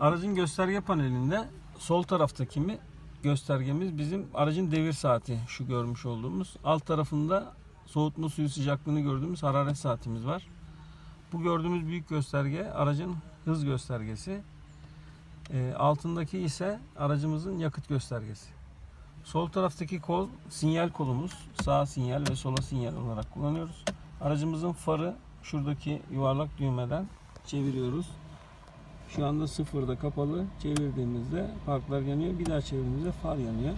Aracın gösterge panelinde sol taraftaki mi göstergemiz bizim aracın devir saati şu görmüş olduğumuz. Alt tarafında soğutma suyu sıcaklığını gördüğümüz hararet saatimiz var. Bu gördüğümüz büyük gösterge aracın hız göstergesi. Ee, altındaki ise aracımızın yakıt göstergesi. Sol taraftaki kol sinyal kolumuz. Sağ sinyal ve sola sinyal olarak kullanıyoruz. Aracımızın farı şuradaki yuvarlak düğmeden çeviriyoruz. Şu anda sıfırda kapalı. Çevirdiğimizde farklar yanıyor. Bir daha çevirdiğimizde far yanıyor.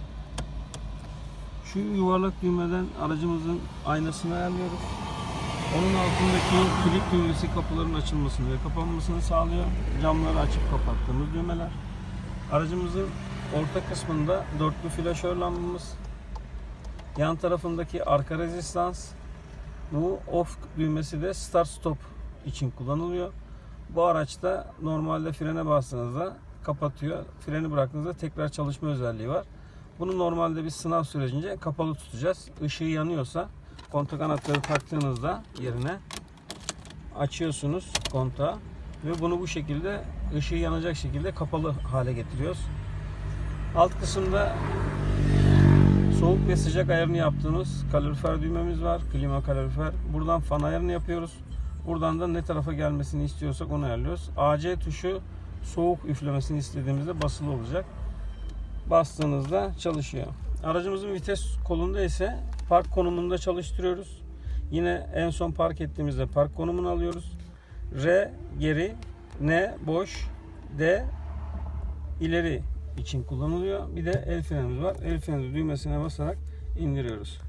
Şu yuvarlak düğmeden aracımızın aynasını ayarlıyoruz. Onun altındaki kilit düğmesi kapıların açılmasını ve kapanmasını sağlıyor. Camları açıp kapattığımız düğmeler. Aracımızın orta kısmında dörtlü flaşör lambamız. Yan tarafındaki arka rezistans. Bu off düğmesi de start stop için kullanılıyor. Bu araçta normalde frene bastığınızda kapatıyor. Freni bıraktığınızda tekrar çalışma özelliği var. Bunu normalde bir sınav sürecince kapalı tutacağız. Işığı yanıyorsa kontak anahtarı taktığınızda yerine açıyorsunuz kontağı ve bunu bu şekilde ışığı yanacak şekilde kapalı hale getiriyoruz. Alt kısımda soğuk ve sıcak ayarını yaptığımız kalorifer düğmemiz var. Klima kalorifer. Buradan fan ayarını yapıyoruz. Buradan da ne tarafa gelmesini istiyorsak onu ayarlıyoruz. AC tuşu soğuk üflemesini istediğimizde basılı olacak. Bastığınızda çalışıyor. Aracımızın vites kolunda ise park konumunda çalıştırıyoruz. Yine en son park ettiğimizde park konumunu alıyoruz. R geri, N boş, D ileri için kullanılıyor. Bir de el frenimiz var. El freni düğmesine basarak indiriyoruz.